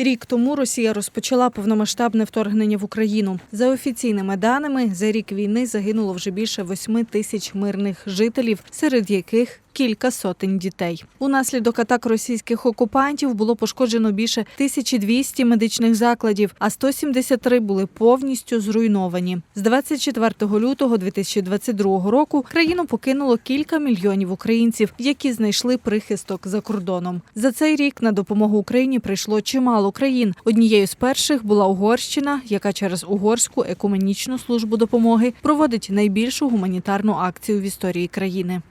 Рік тому Росія розпочала повномасштабне вторгнення в Україну. За офіційними даними, за рік війни загинуло вже більше восьми тисяч мирних жителів, серед яких кілька сотень дітей. Унаслідок атак російських окупантів було пошкоджено більше 1200 медичних закладів, а 173 були повністю зруйновані. З 24 лютого 2022 року країну покинуло кілька мільйонів українців, які знайшли прихисток за кордоном. За цей рік на допомогу Україні прийшло чимало країн. Однією з перших була Угорщина, яка через угорську екуменічну службу допомоги проводить найбільшу гуманітарну акцію в історії країни.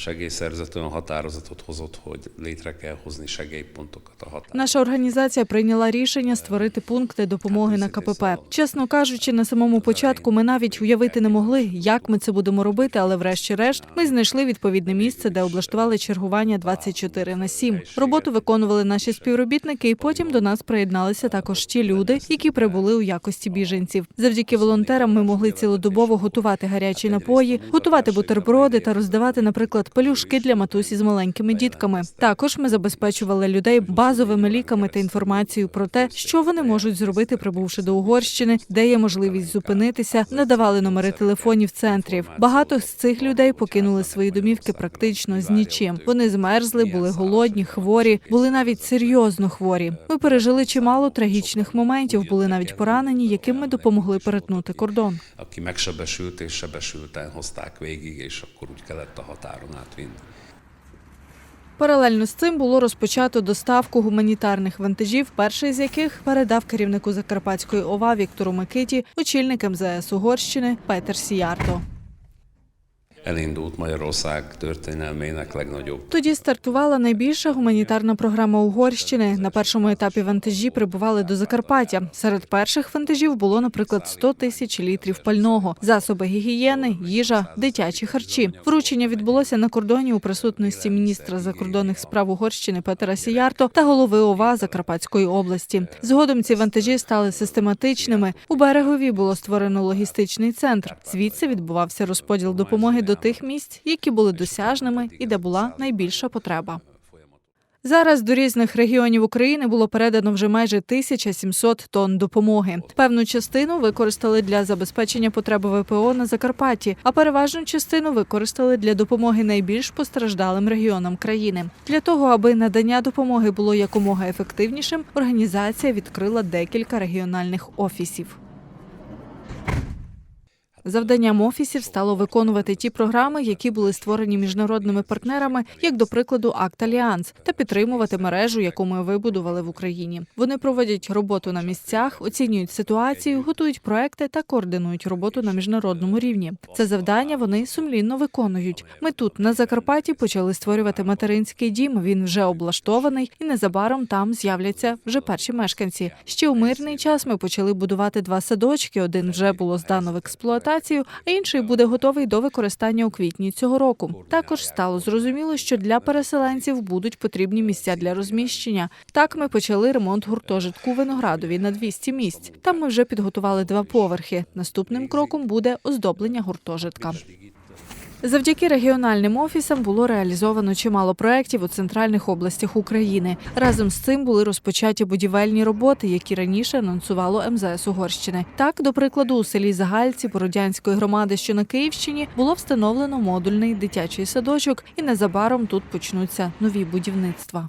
Segélyszerzet olyan határozatot hozott, hogy létre kell hozni segélypontokat a határ. Наша організація прийняла рішення створити пункти допомоги на КПП. Чесно кажучи, на самому початку ми навіть уявити не могли, як ми це будемо робити, але врешті-решт ми знайшли відповідне місце, де облаштували чергування 24 на 7. Роботу виконували наші співробітники, і потім до нас приєдналися також ті люди, які прибули у якості біженців. Завдяки волонтерам ми могли цілодобово готувати гарячі напої, готувати бутерброди та роздавати, наприклад, пелюшки для матусі з маленькими дітками. Також ми забезпечували людей базовими ліками та інформацією про те, що вони можуть зробити, прибувши до Угорщини, де є можливість зупинитися, надавали номери телефонів центрів. Багато з цих людей покинули свої домівки практично з нічим. Вони змерзли, були голодні, хворі, були навіть серйозно хворі. Ми пережили чимало трагічних моментів, були навіть поранені, яким ми допомогли перетнути кордон. Aki megsebesült és sebesülten hozták átvinni. Паралельно з цим було розпочато доставку гуманітарних вантажів, перший з яких передав керівнику Закарпатської ОВА Віктору Микиті, очільник МЗС Угорщини Петер Сіярто. Elindult Magyarország történelmének legnagyobb Тоді стартувала найбільша гуманітарна програма Угорщини. На першому етапі вантажі прибували до Закарпаття. Серед перших вантажів було, наприклад, 100 тисяч літрів пального, засоби гігієни, їжа, дитячі харчі. Вручення відбулося на кордоні у присутності міністра закордонних справ Угорщини Петера Сіярто та голови ОВА Закарпатської області. Згодом ці вантажі стали систематичними. У берегові було створено логістичний центр. Звідси відбувався розподіл допомоги до тих місць, які були досяжними і де була найбільша потреба. Зараз до різних регіонів України було передано вже майже 1700 тонн допомоги. Певну частину використали для забезпечення потреби ВПО на Закарпатті, а переважну частину використали для допомоги найбільш постраждалим регіонам країни. Для того, аби надання допомоги було якомога ефективнішим, організація відкрила декілька регіональних офісів. Завданням офісів стало виконувати ті програми, які були створені міжнародними партнерами, як до прикладу Акт Альянс, та підтримувати мережу, яку ми вибудували в Україні. Вони проводять роботу на місцях, оцінюють ситуацію, готують проекти та координують роботу на міжнародному рівні. Це завдання вони сумлінно виконують. Ми тут на Закарпатті почали створювати материнський дім. Він вже облаштований, і незабаром там з'являться вже перші мешканці. Ще у мирний час ми почали будувати два садочки. Один вже було здано в експлуатацію, а інший буде готовий до використання у квітні цього року. Також стало зрозуміло, що для переселенців будуть потрібні місця для розміщення. Так ми почали ремонт гуртожитку Виноградові на 200 місць. Там ми вже підготували два поверхи. Наступним кроком буде оздоблення гуртожитка. Завдяки регіональним офісам було реалізовано чимало проєктів у центральних областях України. Разом з цим були розпочаті будівельні роботи, які раніше анонсувало МЗС Угорщини. Так, до прикладу, у селі Загальці Бородянської громади, що на Київщині, було встановлено модульний дитячий садочок, і незабаром тут почнуться нові будівництва.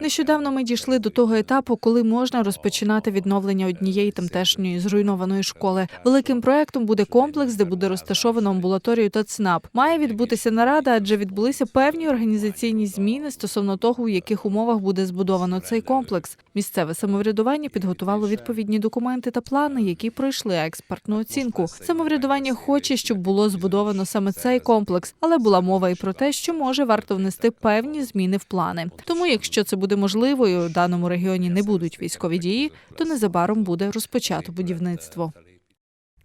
Нещодавно ми дійшли до того етапу, коли можна розпочинати відновлення однієї тамтешньої зруйнованої школи. Великим проектом буде комплекс, де буде розташовано амбулаторію та ЦНАП. Має відбутися нарада, адже відбулися певні організаційні зміни стосовно того, у яких умовах буде збудовано цей комплекс. Місцеве самоврядування підготувало відповідні документи та плани, які пройшли експертну оцінку. Самоврядування хоче, щоб було збудовано саме цей комплекс, але була мова і про те, що може варто внести певні зміни в плани. Тому, якщо це буде можливо, і у даному регіоні не будуть військові дії, то незабаром буде розпочато будівництво.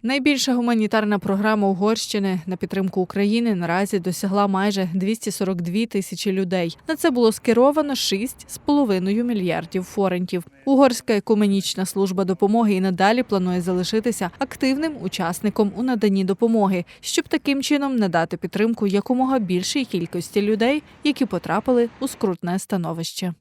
Найбільша гуманітарна програма Угорщини на підтримку України наразі досягла майже 242 тисячі людей. На це було скеровано 6,5 мільярдів форентів. Угорська екуменічна служба допомоги і надалі планує залишитися активним учасником у наданні допомоги, щоб таким чином надати підтримку якомога більшій кількості людей, які потрапили у скрутне становище.